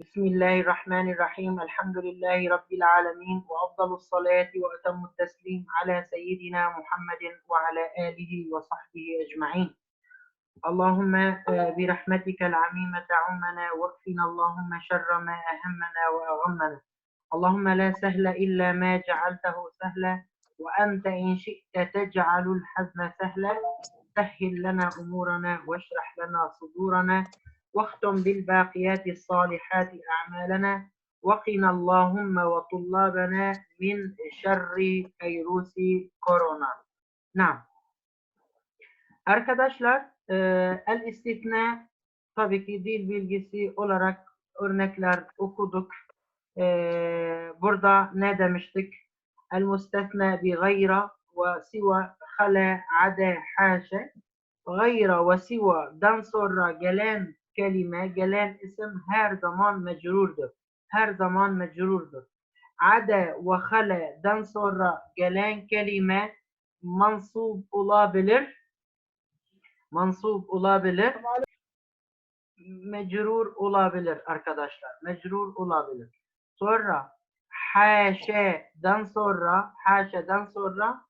بسم الله الرحمن الرحيم. الحمد لله رب العالمين وأفضل الصلاة وأتم التسليم على سيدنا محمد وعلى آله وصحبه أجمعين. اللهم آه، برحمتك العميمة عمنا واكفنا اللهم شر ما أهمنا وأغمنا اللهم لا سهل إلا ما جعلته سهلا وأنت إن شئت تجعل الحزن سهلا. سهل لنا أمورنا واشرح لنا صدورنا. واختم بالباقيات الصالحات أعمالنا وقنا اللهم وطلابنا من شر فيروس كورونا نعم Arkadaşlar e, el istifna tabii ki dil bilgisi olarak örnekler okuduk. E, burada ne demiştik? El müstefna bi gayra ve siva hala ada haşa gayra ve sivadan sonra gelen kelime, gelen isim her zaman mecrurdur. Her zaman mecrurdur. Ada ve hala'dan sonra gelen kelime mansub olabilir. Mansub olabilir. Mecrur olabilir arkadaşlar. Mecrur olabilir. Sonra haşe'den sonra haşe'den sonra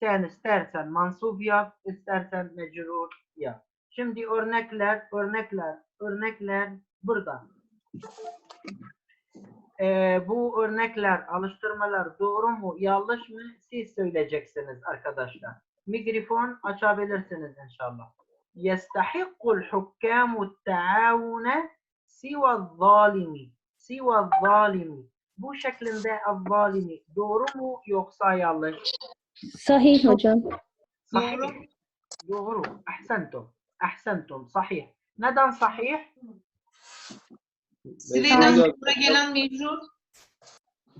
sen istersen mansub yap, istersen mecrur yap. Şimdi örnekler, örnekler, örnekler burada. Ee, bu örnekler, alıştırmalar doğru mu, yanlış mı siz söyleyeceksiniz arkadaşlar. Mikrofon açabilirsiniz inşallah. يستحق الحكام التعاون سوى الظالم سوى الظالم bu şeklinde الظالم doğru mu yoksa yanlış? Sahih hocam. صحيح doğru. Ahsentum. Ahsentum. Sahih. Neden sahih? Sireden Hocam. sonra gelen mecrur.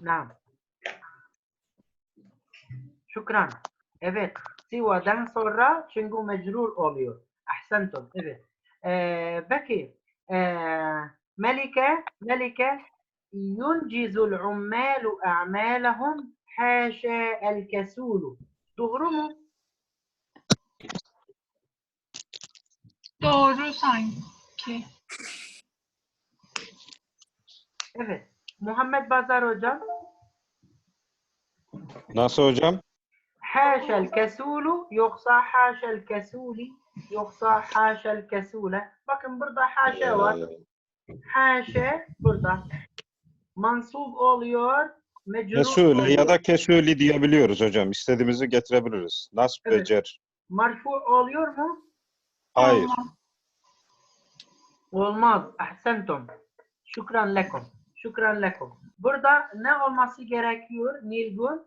Naam. Şükran. Evet. Sivadan sonra çünkü mecrur oluyor. Ahsentum. Evet. Ee, peki. Ee, Melike, Melike yuncizul ummalu a'malahum haşa el kesulu. Doğru mu? Doğru sanki. Evet. Muhammed Bazar hocam. Nasıl hocam? haşel kesulu yoksa haşel kesuli yoksa haşel kesule. Bakın burada haşa var. Haşa burada. Mansub oluyor. Oluyor. ya da kesuli diyebiliyoruz hocam. İstediğimizi getirebiliriz. Nasb ve Evet. cer. Marfu oluyor mu? Hayır. Olmaz. Ahsentum. Şükran lekum. Şükran lekum. Burada ne olması gerekiyor Nilgün?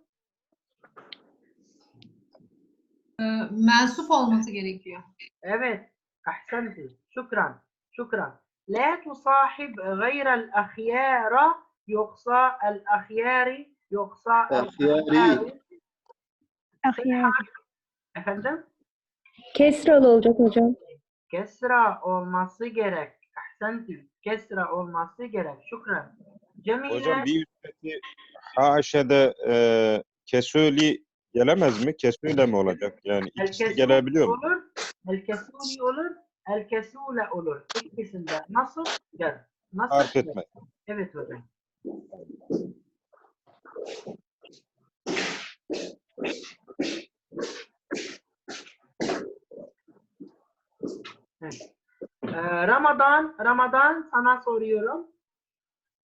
Ee, mensup olması gerekiyor. Evet. Ahsenti. Şükran. Şükran. La tusahib gayra'l ahyara yoksa el ahyari yoksa el ahyari. Ahyari. Efendim? Kesralı olacak hocam. Kesra olması gerek. Ahsenti. Kesra olması gerek. Şükran. Cemile. Hocam bir üstteki haşede e, kesuli gelemez mi? Kesule mi olacak? Yani ikisi gelebiliyor mu? olur. El kesuli olur. El kesule olur. İkisinde. Nasıl? Gel. Nasıl? Fark etmez. Evet hocam. Evet. Ee, Ramazan, Ramazan sana soruyorum.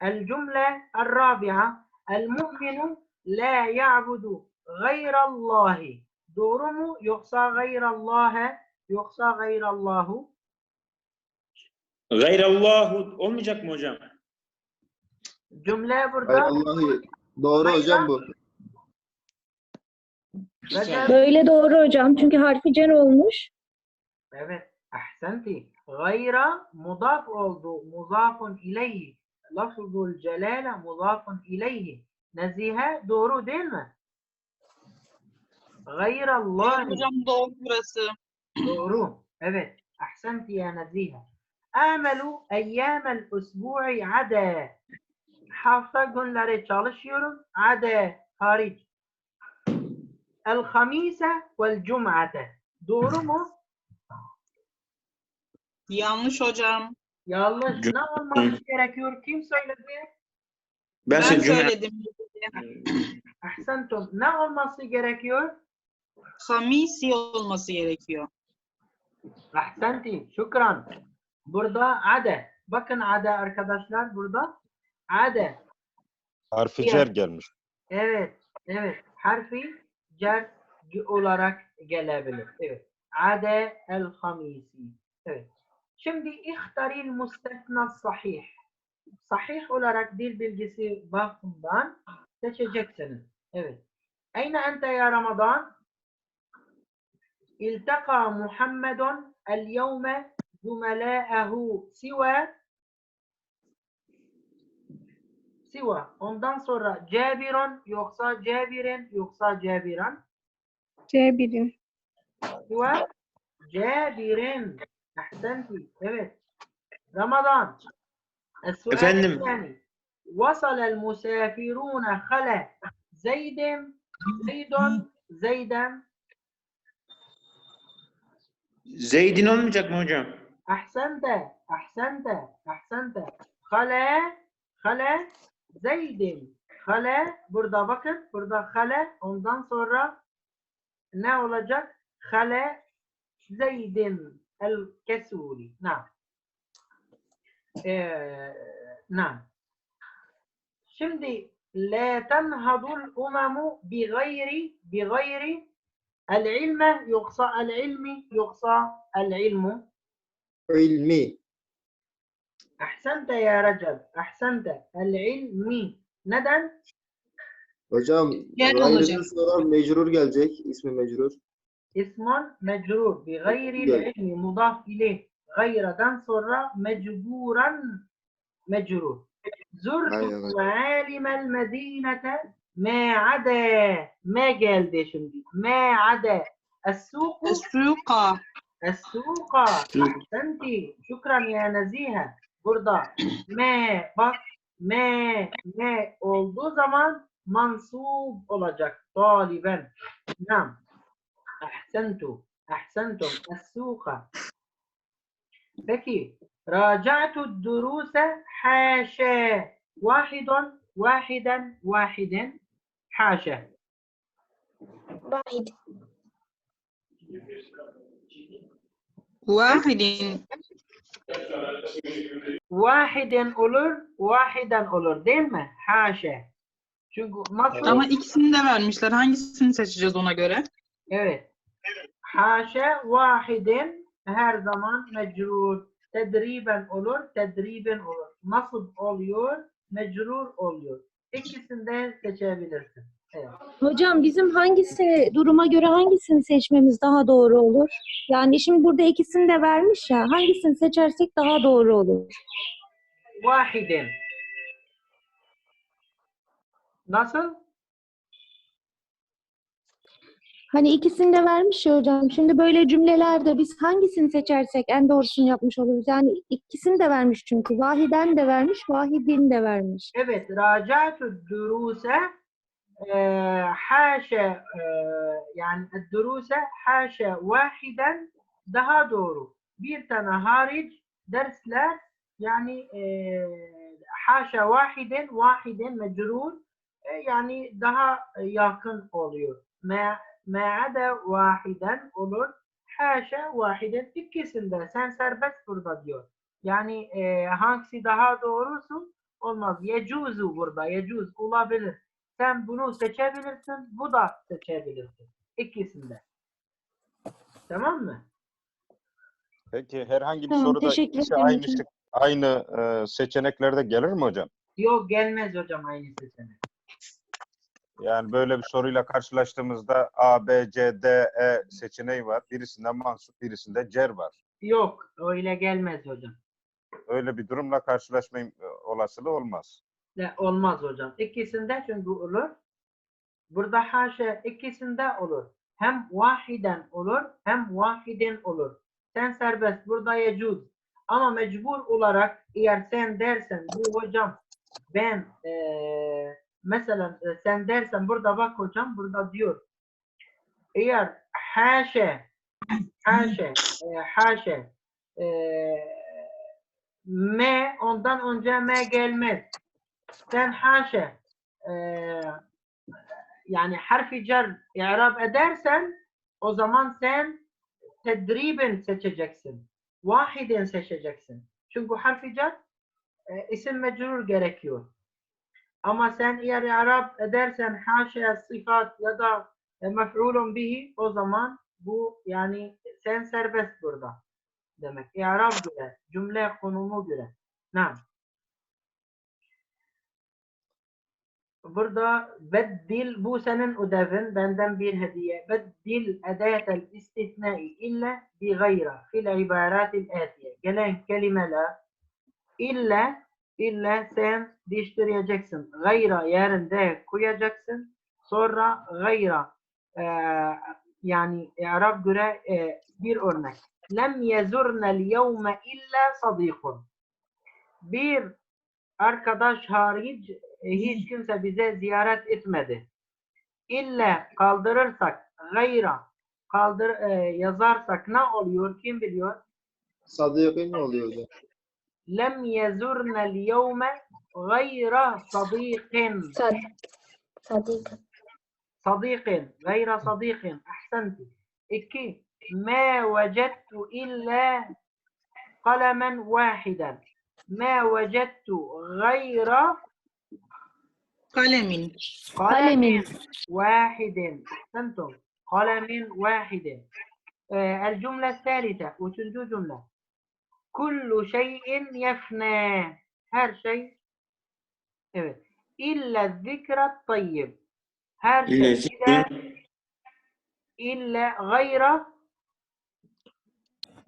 El cümle el-rabi'a El mu'minu la ya'budu gayrallahi. Doğru mu? Yoksa gayrallâhe yoksa gayrallahu. Gayrallahu olmayacak mı hocam? Cümle burada. Hayır. Doğru hocam bu. Böyle doğru hocam. Çünkü harfi cer olmuş. Evet. أحسنتي. غير مضاف أولدو مضاف إليه. لفظ الجلالة مضاف إليه. نزيها دورو ديل غير الله. دورو. Evet. أحسنتي يا نزيها. آمل أيام الأسبوع عدا. حافظة جنلاري تشالش يورم عدا خارج. الخميس والجمعة. دورو مو؟ Yanlış hocam. Yanlış. Ne olması gerekiyor? Kim söyledi? Ben, Ben söyledim. Ahsentum. Ne olması gerekiyor? Hamisi olması gerekiyor. Ahsenti. Şükran. Burada ade. Bakın ade arkadaşlar burada. Ade. Harfi cer gelmiş. Evet. Evet. Harfi cer olarak gelebilir. Evet. Ade el hamisi. Evet. شمدي بدي اختاري المستثنى الصحيح صحيح ولا راك راكدين بالجسي باقمضان تشجكسن إيه. أين أنت يا رمضان؟ التقى محمد اليوم زملائه سوى. سوى. Ondan sonra جابر يقصى جابر يقصى جابرا. جابر. هو جابر. أحسنتي evet رمضان السؤال Efendim? الثاني وصل المسافرون خلا زيد زيد زيدا Zeydin olmayacak mı hocam? أحسنت أحسنت أحسنت خلا خلا زيد خلا burada bakın burada خلا ondan sonra ne olacak خلا زيد الكسولي نعم ee, نعم şimdi لا تنهض الأمم بغير بغير العلم يقصى العلم يقصى العلم İlmi. أحسنت يا رجل أحسنت العلم neden? Hocam Yer gayrıdan olacak. sonra mecrur gelecek. İsmi mecrur. ism mecrur bi gayril ilmi mudaf ileyh gayradan sonra mecburan mecrur. Zurtu alimel medinete me'ade me geldi şimdi. Me'ade. Es-suku. Es-suka. Es-suka. Senti. Şükran ya nezihe. Burada me bak me me olduğu zaman mansub olacak. Taliben. Nam. ahsentu ahsentum السوق peki راجعت الدروس حاشا واحد واحدا واحد حاشا Vahid. Vahidin. Vahiden olur, vahiden olur değil mi? Haşa. Çünkü nasıl? Ama ikisini de vermişler. Hangisini seçeceğiz ona göre? Evet. Haşa vahiden her zaman mecrur. Tedriben olur, tedriben olur. Nasıl oluyor? Mecrur oluyor. İkisinden seçebilirsin. Evet. Hocam bizim hangisi duruma göre hangisini seçmemiz daha doğru olur? Yani şimdi burada ikisini de vermiş ya. Hangisini seçersek daha doğru olur? Vahiden. Nasıl? Hani ikisini de vermiş ya hocam. Şimdi böyle cümlelerde biz hangisini seçersek en doğrusunu yapmış oluruz. Yani ikisini de vermiş çünkü. Vahiden de vermiş, vahidin de vermiş. Evet, raca'tu duruse eee, haşa eee, yani duruse haşa vahiden daha doğru. Bir tane hariç dersler yani haşa vahiden vahiden mecrur e, yani daha yakın oluyor. Ma ma'ada vahiden olur. Haşa vahiden ikisinde sen serbest burada diyor. Yani eee, hangisi daha doğrusu olmaz. Yecuzu burada. Yecuz olabilir. Sen bunu seçebilirsin. Bu da seçebilirsin. İkisinde. Tamam mı? Peki herhangi bir Tamam, soruda ikisi aynı aynı e, seçeneklerde gelir mi hocam? Yok gelmez hocam aynı seçenek. Yani böyle bir soruyla karşılaştığımızda A, B, C, D, E seçeneği var. Birisinde mansup, birisinde cer var. Yok öyle gelmez hocam. Öyle bir durumla karşılaşma im- olasılığı olmaz. Ne, olmaz hocam. İkisinde çünkü olur. Burada haşa ikisinde olur. Hem vahiden olur hem vahidin olur. Sen serbest. Burada yecuz. Ama mecbur olarak eğer sen dersen bu hocam ben eee mesela e, sen dersen burada bak hocam burada diyor. Eğer haşa haşa e, haşa e, M ondan önce M gelmez. Sen haşa e, yani harfi cer i'rab edersen o zaman sen tedriben seçeceksin. Vahiden seçeceksin. Çünkü harfi cer isim mecrur gerekiyor. Ama sen eğer i'rab edersen haşa sıfat ya da e, mef'ulun bihi o zaman bu yani sen serbest burada demek. İ'rab göre, cümle konumu göre. Nam. Burada beddil bu senin ödevin benden bir hediye. Beddil edayetel istisnai illa bi gayra fil ibaratil atiye. Gelen kelimeler illa illa sen değiştireceksin. Gayra yerinde koyacaksın. Sonra gayra eee, yani Arap göre eee, bir örnek. Lem yezurnel yevme illa sadikun. Bir arkadaş hariç e, hiç kimse bize ziyaret etmedi. İlla kaldırırsak gayra kaldır e, yazarsak ne oluyor? Kim biliyor? Sadık'ın ne oluyor hocam? Lem yezurnel yevme gayra sadikin. صد صديق. صديق غير صديق. أحسنت. إكي. ما وجدت إلا قلما واحدا. ما وجدت غير. قلم قلم. واحد. أحسنتم. قلم واحد. آه، الجملة الثالثة. وتنجو جملة. كل شيء يفنى her şey evet إلا الذكر الطيب. her şey İlla إذا إلا غير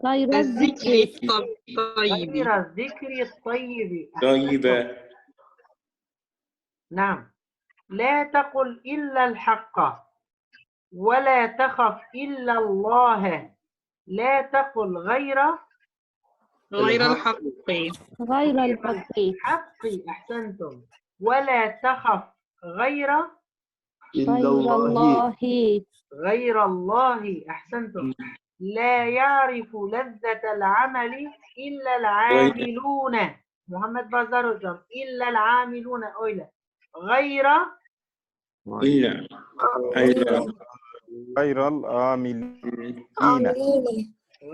Gayra zikri. Zikri tayyibi. غير الذكر الطيب. Tayyibe. نعم. لا تقل إلا الحق ولا تخف إلا الله. لا تقل غير غير الحق غير الحق. حق أحسنتم. ولا تخف غير غير الله. غير الله. أحسنتم. لا يعرف لذة العمل إلا العاملون. محمد بازاروجر إلا العاملون. اولا غير غير غير العاملين.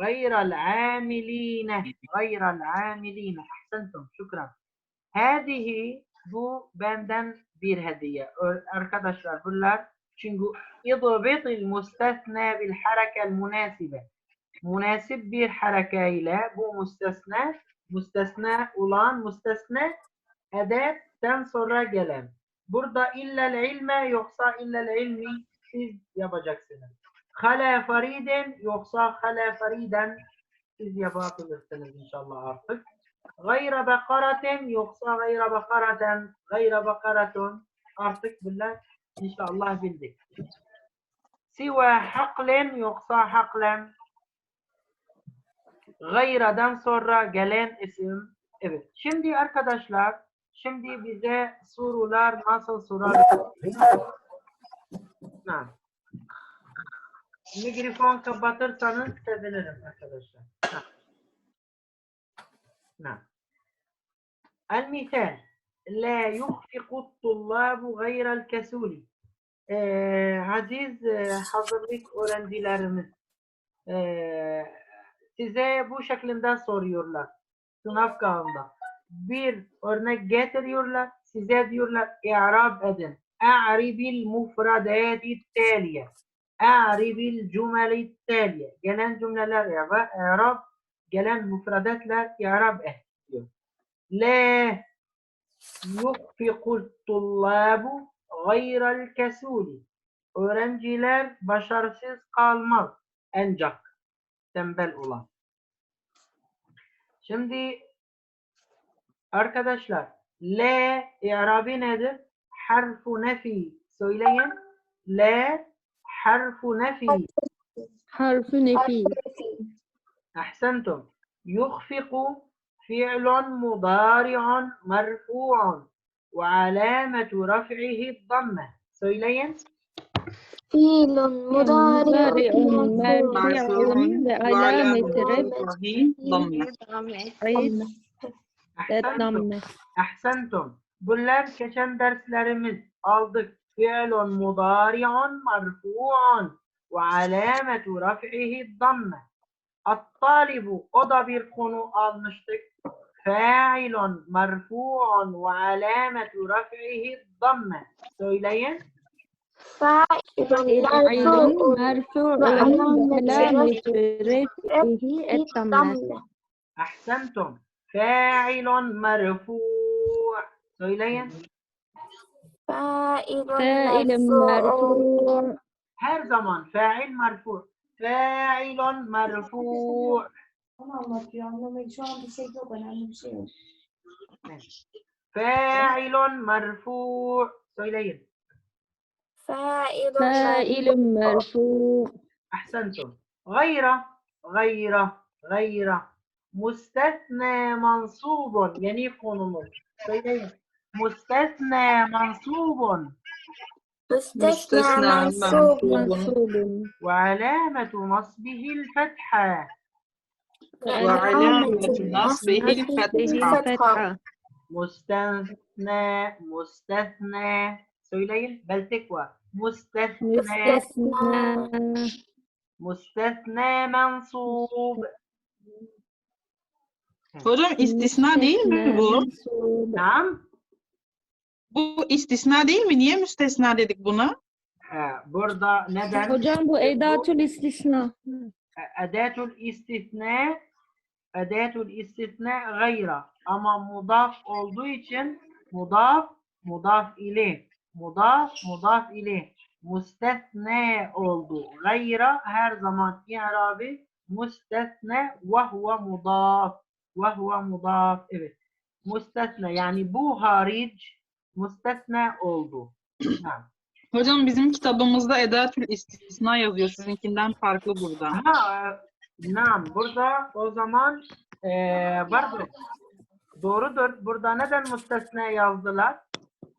غير العاملين غير العاملين. أحسنتم شكرا. هذه بو باندن بير هدية أركضشر بلار شنقو اضبط المستثنى بالحركة المناسبة. مناسب بير حركة إلى بو مستثنى مستثنى أولان مستثنى أداة تنصر قلم برضا إلا العلم يحصى إلا العلم. في يابا جاكسنال Hala fariden yoksa hala fariden siz yapabilirsiniz inşallah artık. Gayra bakaraten yoksa gayra bakaraten, gayra bakaratun artık bunlar inşallah bildik. Siva haklen yoksa haklen gayradan sonra gelen isim. Evet. Şimdi arkadaşlar şimdi bize sorular nasıl sorar? Ha. Mikrofon kapatırsanız sevinirim arkadaşlar. Ha. نعم المثال لا يخفق الطلاب غير الكسول Ee, aziz e, hazırlık öğrencilerimiz ee, size bu şekilde soruyorlar sınav kağıdında bir örnek getiriyorlar size diyorlar i'rab edin a'ribil mufradati taliye a'ribil cümeli taliye gelen cümleler i'rab i'rab gelen müfredatlar i'rab et diyor. La yukfiqul tullabu gayral kesuli. Öğrenciler başarısız kalmaz. Ancak tembel olan. Şimdi arkadaşlar la i'rabi nedir? Harfu nefi. Söyleyin. La حرف نفي. حرف نفي. أحسنتم. يخفق فعل مضارع مرفوع وعلامة رفعه الضمة. سويلين؟ فيل مضارع مرفوع وعلامة رفعه الضمة. أحسنتم. Bunlar درس لرمز aldık. فعل مضارع مرفوع وعلامة رفعه الضمة. الطالب أضبر قنو أضنشتك فاعل مرفوع وعلامة رفعه الضمة. سويلين فاعل مرفوع وعلامة رفعه الضمة. أحسنتم. فاعل مرفوع. سويلين فاعل مرفوع. هر زمان فاعل مرفوع. فاعل مرفوع. فاعل مرفوع. سويلين. فاعل مرفوع. أحسنتم. غير غير غير. مستثنى منصوب. يعني قنوط مستثنى منصوب. مستثنى منصوب منصوب. وعلامة نصبه الفتحة. وعلامة نصبه الفتحة. فتحة مستثنى مستثنى. söyleyin bel tekva مستثنى. مستثنى. مستثنى منصوب. Hocam istisna değil mi bu? منصوب. Bu istisna değil mi? Niye müstesna dedik buna? He, burada neden? Hocam bu edatül istisna. Edatül istisna edatül istisna gayra. Ama mudaf olduğu için mudaf mudaf ile mudaf mudaf ile müstesne oldu. Gayra her zamanki harabi müstesne ve huve mudaf ve huve mudaf. Evet. Müstesne yani bu hariç müstesne oldu. Ha. Hocam bizim kitabımızda edatül istisna yazıyor. Sizinkinden farklı burada. Ha, nam. Burada o zaman e, vardır. Doğrudur. Burada neden müstesna yazdılar?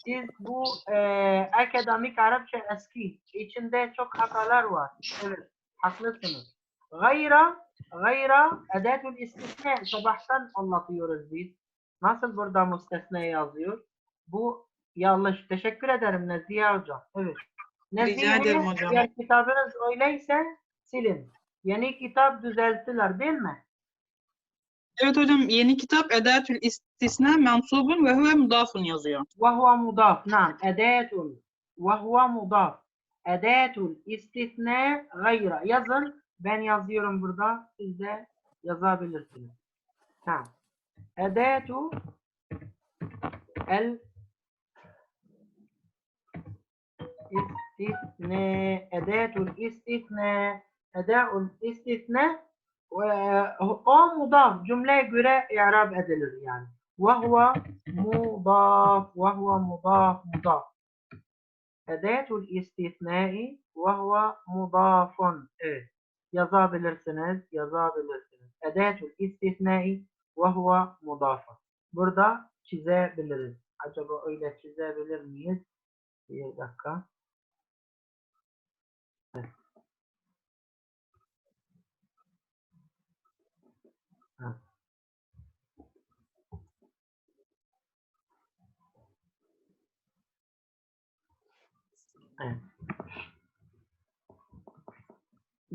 Siz bu e, akademik Arapça eski. içinde çok hatalar var. Evet. Haklısınız. Gayra, gayra edatül istisna. Sabahtan anlatıyoruz biz. Nasıl burada müstesna yazıyor? Bu yanlış. Teşekkür ederim Nezihe Hocam. Evet. Nezihe ederim hocam. Eğer kitabınız öyleyse silin. Yeni kitap düzelttiler değil mi? Evet hocam yeni kitap Edetül İstisna mensubun ve huve mudafun yazıyor. Ve huve mudaf. Nam. Edetül. Ve huve mudaf. Edetül istisna gayra. Yazın. Ben yazıyorum burada. Siz de yazabilirsiniz. Tamam. Edetu el استثناء أداة الاستثناء أداء الاستثناء و- o mudaf cümleye göre i'rab edilir yani. وهو مضاف وهو مضاف مضاف أداة الاستثناء وهو مضاف evet. yazabilirsiniz yazabilirsiniz أداة الاستثناء وهو مضاف burada çizebiliriz acaba öyle çizebilir miyiz bir dakika Evet.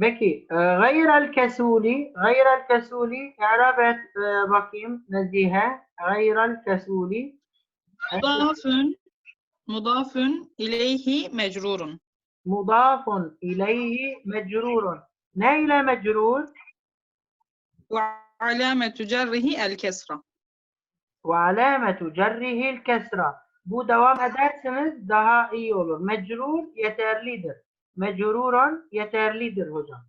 Peki, e, gayrel kesuli, gayrel kesuli, i'rab et e, bakayım Nezihe, gayrel kesuli, Mudafun mudafun ileyhi mecrurun. mudafun ileyhi mecrurun. Ne ile mecrur? Ve alametu cerrihi el kesra. Ve alametu cerrihil kesra. Bu devam ederseniz daha iyi olur. Mecrur yeterlidir. Mecrurun yeterlidir hocam.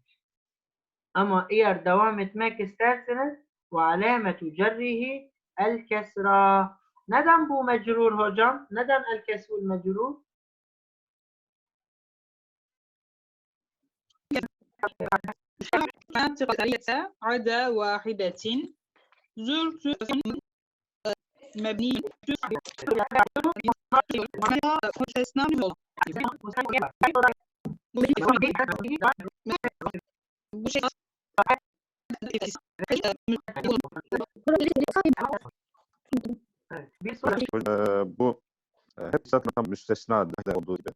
Ama eğer devam etmek isterseniz ve alametu cerrihi el kesra. Neden bu mecrur hocam? Neden el kesrul mecrur? كانت قرية عدا واحدة زرت مبنية وتسنا bu hep zaten müstesna olduğu gibi.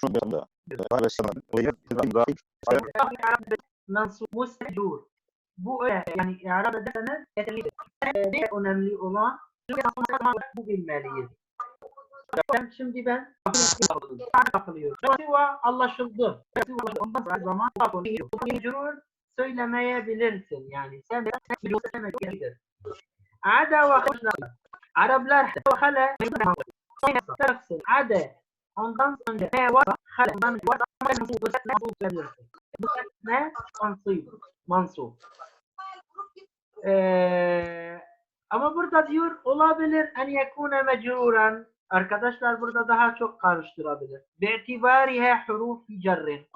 Şu anda hala sanırım. Mensup müstecur. Bu öyle yani arada deseniz yeterli. Bir önemli olan bu bilmeliyiz. Ben şimdi ben takılıyorum. Siva anlaşıldı. Siva ondan sonra zaman mecrur söylemeyebilirsin yani. Sen de söylemeyebilirsin. Ada ve hoşlar. Araplar hala Tersin. Ada. Ondan sonra ne var? Hala. Ondan var. Mansup. Mansup söyleyebilirsin. Bu ne? Mansup. Mansup. Ee, ama burada diyor olabilir en yekune mecruran. Arkadaşlar burada daha çok karıştırabilir. Bi'tibarihe hurufi cerrin.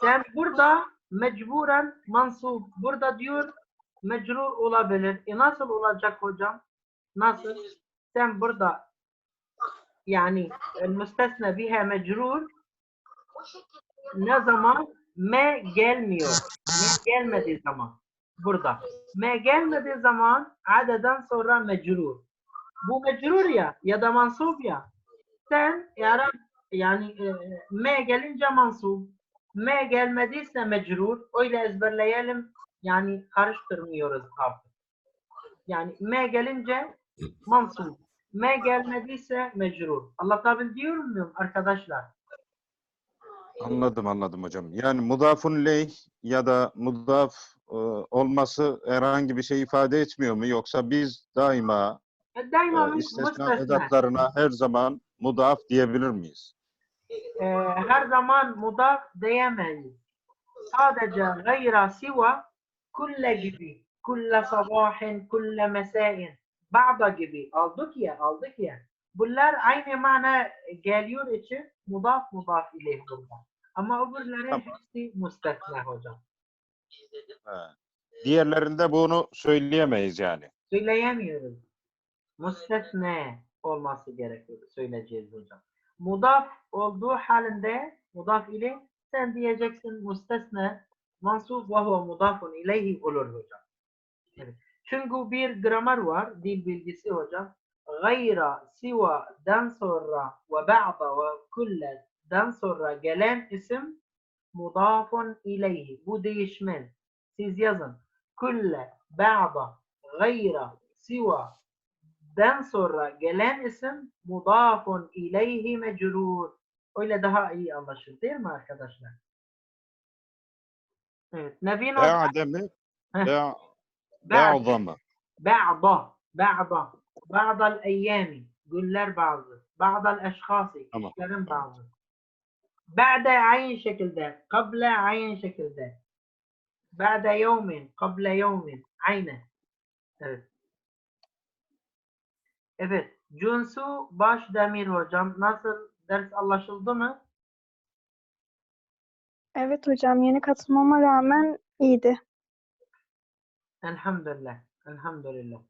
Sen burada mecburen mansub. Burada diyor mecrur olabilir. E nasıl olacak hocam? Nasıl? Sen burada yani el müstesna biha mecrur ne zaman me gelmiyor. Me gelmediği zaman. Burada. Me gelmediği zaman adeden sonra mecrur. Bu mecrur ya ya da mansub ya. Sen yani, yani e, me gelince mansub. Me gelmediyse mecrur. Öyle ezberleyelim. Yani karıştırmıyoruz artık. Yani me gelince mansub. Me gelmediyse mecrur. Anlatabiliyor muyum arkadaşlar? Anladım anladım hocam. Yani mudafun leyh ya da mudaf e, olması herhangi bir şey ifade etmiyor mu? Yoksa biz daima E, Daima e, müstesna. edatlarına her zaman mudaf diyebilir miyiz? e, her zaman mudaf diyemeyiz. Sadece gayra siva kulle gibi, kulle sabahin, kulle mesain, ba'da gibi aldık ya, aldık ya. Bunlar aynı mana geliyor için mudaf mudaf ileyh burada. Ama öbürleri Tamam. hepsi müstesna hocam. He. Diğerlerinde bunu söyleyemeyiz yani. Söyleyemiyoruz. Müstesna olması gerekiyor. Söyleyeceğiz hocam. Mudaf olduğu halinde mudaf ile sen diyeceksin müstesna mansub ve huve mudafun ileyhi olur hocam. Evet. Çünkü bir gramer var, dil bilgisi hocam. Gayra, sivadan sonra ve ba'da ve kulleden sonra gelen isim مضاف إليه بوديشمن سيزيزن كل بعض غير سوى دانسور جلان اسم مضاف إليه مجرور. وإلى ده أي الله شلتين ما أخذش لك نبينا أه. بعض بعض. بعض. بعض الأيام. جلر بعض. بعض الأشخاص. كلام بعض. Ba'de aynı şekilde. Kable aynı şekilde. Ba'de yevmin. Kable yevmin. Aynı. Evet. Evet. Cunsu baş demir hocam. Nasıl? Ders anlaşıldı mı? Evet hocam. Yeni katılmama rağmen iyiydi. Elhamdülillah. Elhamdülillah.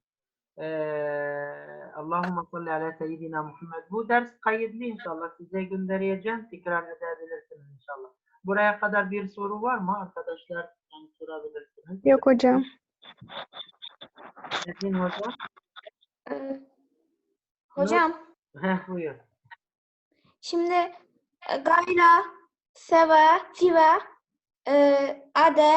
Allahümme salli ala seyyidina Muhammed. Bu ders kayıtlı inşallah. Size göndereceğim. Tekrar edebilirsiniz inşallah. Buraya kadar bir soru var mı arkadaşlar? Yani sorabilirsiniz. Yok hocam. Nezin hocam. Ee, Hocam Heh, buyur. şimdi e, gayra, seva, five, e, ade,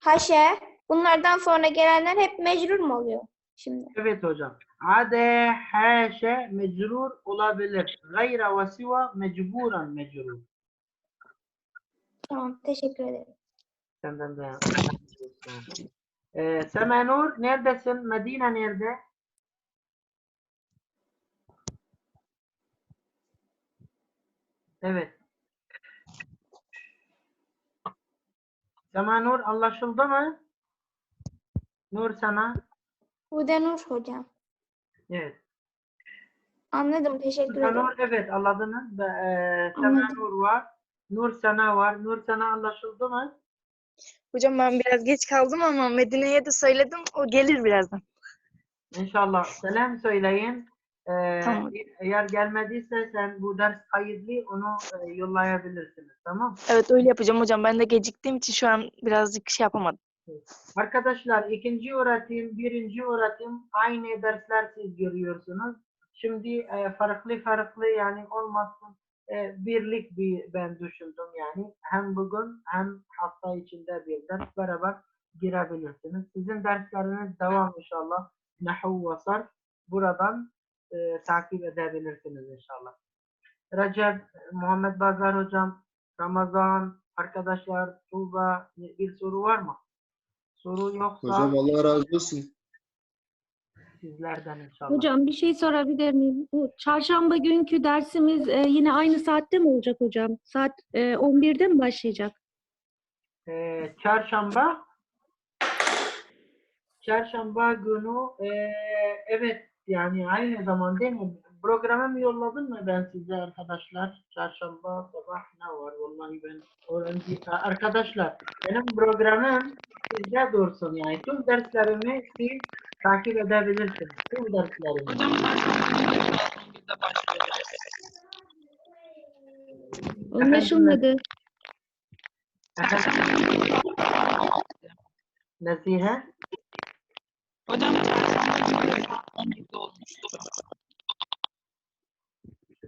haşe bunlardan sonra gelenler hep mecrur mu oluyor şimdi? Evet hocam. Ade, haşe, mecrur olabilir. Gayra ve siva mecburen mecrur. Tamam teşekkür ederim. Senden de. Ee, Semenur neredesin? Medine nerede? Evet. Semenur anlaşıldı mı? Nur sana. Hude Nur hocam. Evet. Anladım teşekkür ederim. Semenur evet anladınız. Ve, e, Anladım. Semenur var. Nur sana var. Nur sana anlaşıldı mı? Hocam ben biraz geç kaldım ama Medine'ye de söyledim. O gelir birazdan. İnşallah. Selam söyleyin. Ee, Tamam. Eğer gelmediyse sen bu ders kayıtlı onu e, yollayabilirsiniz. Tamam. Evet öyle yapacağım hocam. Ben de geciktiğim için şu an birazcık şey yapamadım. Arkadaşlar ikinci öğretim, birinci öğretim aynı dersler siz görüyorsunuz. Şimdi e, farklı farklı yani olmasın e, birlik bir ben düşündüm yani hem bugün hem hafta içinde bir ders beraber girebilirsiniz. Sizin dersleriniz devam inşallah. Nahu ve buradan e, takip edebilirsiniz inşallah. Recep, Muhammed Bazar hocam, Ramazan, arkadaşlar, Tuğba bir soru var mı? Soru yoksa Hocam Allah razı olsun. sizlerden inşallah. Hocam bir şey sorabilir miyim? Bu çarşamba günkü dersimiz e, yine aynı saatte mi olacak hocam? Saat e, 11'de mi başlayacak? Ee, çarşamba çarşamba günü ee, evet yani aynı zaman değil mi? Programı yolladın mı ben size arkadaşlar? Çarşamba sabah ne var? Vallahi ben öğrenci arkadaşlar benim programım sizde dursun yani tüm derslerimi siz takip edebilirsiniz. Tüm derslerimi. Hocam. Anlaşılmadı. Nasihe? Hocam çarşamba günü saat 11'de olmuştur.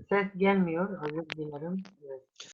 Ses gelmiyor. Özür dilerim. Evet.